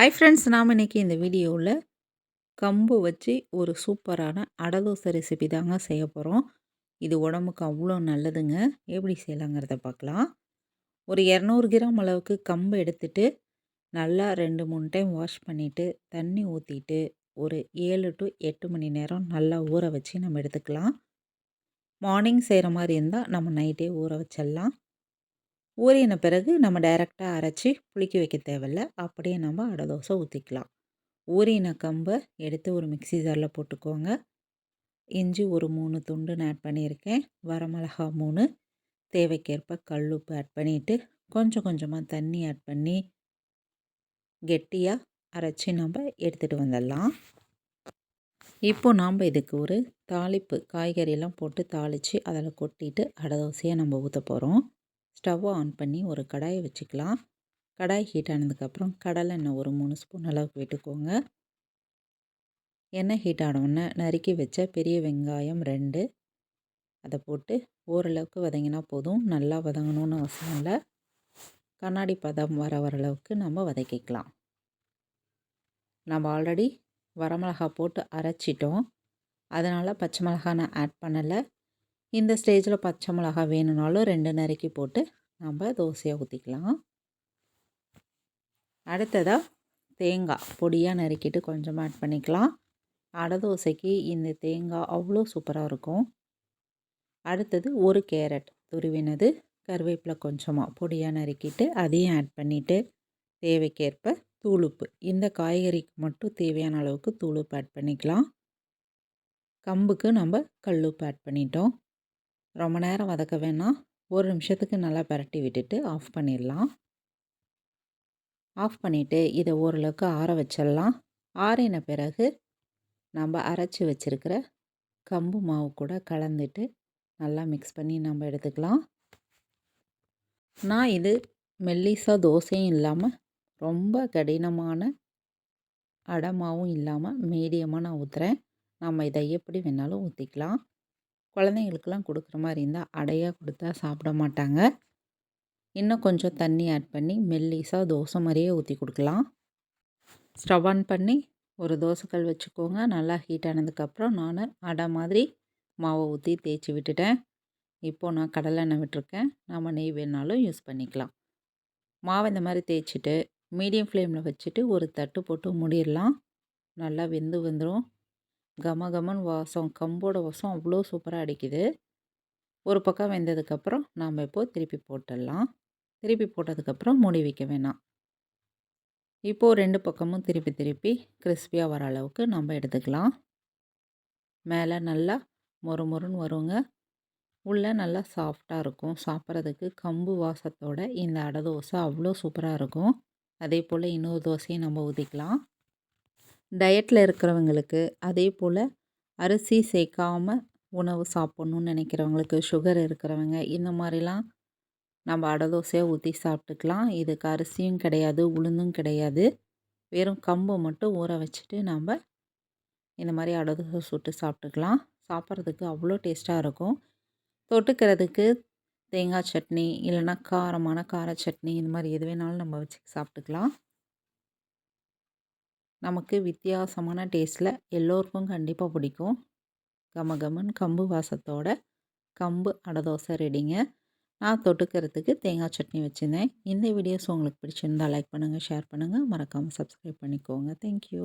Hi friends நாம் இன்றைக்கி இந்த வீடியோவில் கம்பு வச்சு ஒரு சூப்பரான அடதோசை ரெசிபி தாங்க செய்ய போகிறோம் இது உடம்புக்கு அவ்வளோ நல்லதுங்க. எப்படி செய்யலாங்கிறத பார்க்கலாம் ஒரு இரநூறு கிராம் அளவுக்கு கம்பு எடுத்துட்டு நல்லா ரெண்டு மூணு டைம் வாஷ் பண்ணிவிட்டு தண்ணி ஊற்றிட்டு ஒரு ஏழு டு எட்டு மணி நேரம் நல்லா ஊற வச்சு நம்ம எடுத்துக்கலாம். மார்னிங் செய்கிற மாதிரி இருந்தால் நம்ம நைட்டே ஊற வச்சிடலாம். ஊறின பிறகு நம்ம டைரெக்டாக அரைச்சி புளிக்க வைக்க தேவையில்ல. அப்படியே நம்ம அடை தோசை ஊற்றிக்கலாம் ஊறின கம்பை எடுத்து ஒரு மிக்சி ஜாரில் போட்டுக்கோங்க. இஞ்சி ஒரு மூணு துண்டு நான் ஆட் பண்ணியிருக்கேன். வரமிளகா மூணு. தேவைக்கேற்ப கல் உப்பு ஆட் பண்ணிவிட்டு கொஞ்சம் கொஞ்சமாக தண்ணி ஆட் பண்ணி கெட்டியாக அரைச்சி நம்ம எடுத்துகிட்டு வந்துடலாம். இப்போ நாம் இதுக்கு ஒரு தாளிப்பு காய்கறியெல்லாம் போட்டு தாளித்து அதில் கொட்டிட்டு அடை தோசையை நம்ம ஊற்ற போகிறோம் ஸ்டவ்வை ஆன் பண்ணி ஒரு கடாயை வச்சுக்கலாம். கடாய் ஹீட் ஆனதுக்கப்புறம் கடலை எண்ணெய் ஒரு மூணு ஸ்பூன் அளவுக்கு விட்டுக்கோங்க. எண்ணெய் ஹீட் ஆனவுடனே நறுக்கி வச்ச பெரிய வெங்காயம் ரெண்டு. அதை போட்டு ஓரளவுக்கு வதங்கினா போதும். நல்லா வதங்கணும்னு அவசியம் இல்லை. கண்ணாடி பதம் வர வர அளவுக்கு நம்ம வதக்கிக்கலாம். நம்ம ஆல்ரெடி வரமிளகா போட்டு அரைச்சிட்டோம். அதனால் பச்சை மிளகா நான் ஆட் பண்ணலை. இந்த ஸ்டேஜில் பச்சை மிளகா வேணும்னாலும் ரெண்டு நறுக்கி போட்டு நம்ம தோசையை ஊற்றிக்கலாம் அடுத்ததாக தேங்காய் பொடியாக நறுக்கிட்டு கொஞ்சமாக ஆட் பண்ணிக்கலாம். அடை தோசைக்கு இந்த தேங்காய் அவ்வளோ சூப்பராக இருக்கும். அடுத்தது ஒரு கேரட் துருவினது கருவேப்பிலை கொஞ்சமாக பொடியாக நறுக்கிட்டு அதையும் ஆட் பண்ணிவிட்டு தேவைக்கேற்ப தூளுப்பு இந்த காய்கறிக்கு மட்டும் தேவையான அளவுக்கு தூளுப்பு ஆட் பண்ணிக்கலாம். கம்புக்கு நம்ம கல்லுப்பு ஆட் பண்ணிட்டோம். ரொம்ப நேரம் வதக்க வேணாம் ஒரு நிமிஷத்துக்கு நல்லா பரட்டி விட்டுட்டு ஆஃப் பண்ணிடலாம். ஆஃப் பண்ணிவிட்டு இதை ஓரளவுக்கு ஆற வச்சிடலாம். ஆறின பிறகு நம்ம அரைச்சி வச்சுருக்கிற கம்பு மாவு கூட கலந்துட்டு நல்லா மிக்ஸ் பண்ணி நம்ம எடுத்துக்கலாம். நான் இது மெல்லிசா தோசையும் இல்லாமல் ரொம்ப கடினமான அடமாவும் இல்லாமல் மீடியமாக நான் ஊற்றுறேன் நம்ம இதை எப்படி வேணாலும் ஊற்றிக்கலாம் குழந்தைங்களுக்கெல்லாம் கொடுக்குற மாதிரி இருந்தால் அடையாக கொடுத்தா சாப்பிட மாட்டாங்க. இன்னும் கொஞ்சம் தண்ணி ஆட் பண்ணி மெல்லிஸாக தோசை மாதிரியே ஊற்றி கொடுக்கலாம். ஸ்டவ் ஆன் பண்ணி ஒரு தோசைக்கல் வச்சுக்கோங்க. நல்லா ஹீட் ஆனதுக்கப்புறம் நான் அடை மாதிரி மாவை ஊற்றி தேய்ச்சி விட்டுட்டேன். இப்போது நான் கடலை எண்ணெய் விட்டுருக்கேன். நம்ம நெய் வேணாலும் யூஸ் பண்ணிக்கலாம். மாவை இந்த மாதிரி தேய்ச்சிட்டு மீடியம் ஃப்ளேமில் வச்சுட்டு ஒரு தட்டு போட்டு மூடிடலாம். நல்லா வெந்து வந்துடும் கம கமன் வாசம் கம்போட வாசம் அவ்வளோ சூப்பராக அடிக்குது. ஒரு பக்கம் வெந்ததுக்கப்புறம் நாம் இப்போது திருப்பி போட்டுடலாம். திருப்பி போட்டதுக்கப்புறம் மூடி வைக்க வேணாம். இப்போது ரெண்டு பக்கமும் திருப்பி திருப்பி கிறிஸ்பியாக வர அளவுக்கு நம்ம எடுத்துக்கலாம். மேலே நல்லா மொறு மொறுன்னு வருங்க. உள்ளே நல்லா சாஃப்டாக இருக்கும். சாப்பிட்றதுக்கு கம்பு வாசத்தோட இந்த அடை தோசை அவ்வளோ சூப்பராக இருக்கும். அதே போல் இன்னொரு தோசையும் நம்ம ஊற்றிக்கலாம் டயட்டில் இருக்கிறவங்களுக்கு அதே போல் அரிசி சேர்க்காம உணவு சாப்பிட்ணுன்னு நினைக்கிறவங்களுக்கு சுகர் இருக்கிறவங்க இந்த மாதிரிலாம் நம்ம அடை தோசையாக ஊற்றி சாப்பிட்டுக்கலாம். இதுக்கு அரிசியும் கிடையாது உளுந்தும் கிடையாது. வெறும் கம்பு மட்டும் ஊற வச்சுட்டு நம்ம இந்த மாதிரி அடை தோசை சுட்டு சாப்பிட்டுக்கலாம். சாப்பிட்றதுக்கு அவ்வளோ டேஸ்ட்டாக இருக்கும். தொட்டுக்கிறதுக்கு தேங்காய் சட்னி இல்லைன்னா காரமான கார சட்னி இந்த மாதிரி எது வேணாலும் நம்ம வச்சு சாப்பிட்டுக்கலாம். நமக்கு வித்தியாசமான டேஸ்ட்டில் எல்லோருக்கும் கண்டிப்பாக பிடிக்கும். கம கமன் கம்பு வாசத்தோட கம்பு அடை தோசை ரெடிங்க. நான் தொட்டுக்கிறதுக்கு தேங்காய் சட்னி வச்சுருந்தேன். இந்த வீடியோஸ் உங்களுக்கு பிடிச்சிருந்தால் லைக் பண்ணுங்கள் ஷேர் பண்ணுங்கள் மறக்காமல் சப்ஸ்கிரைப் பண்ணிக்கோங்க. தேங்க்யூ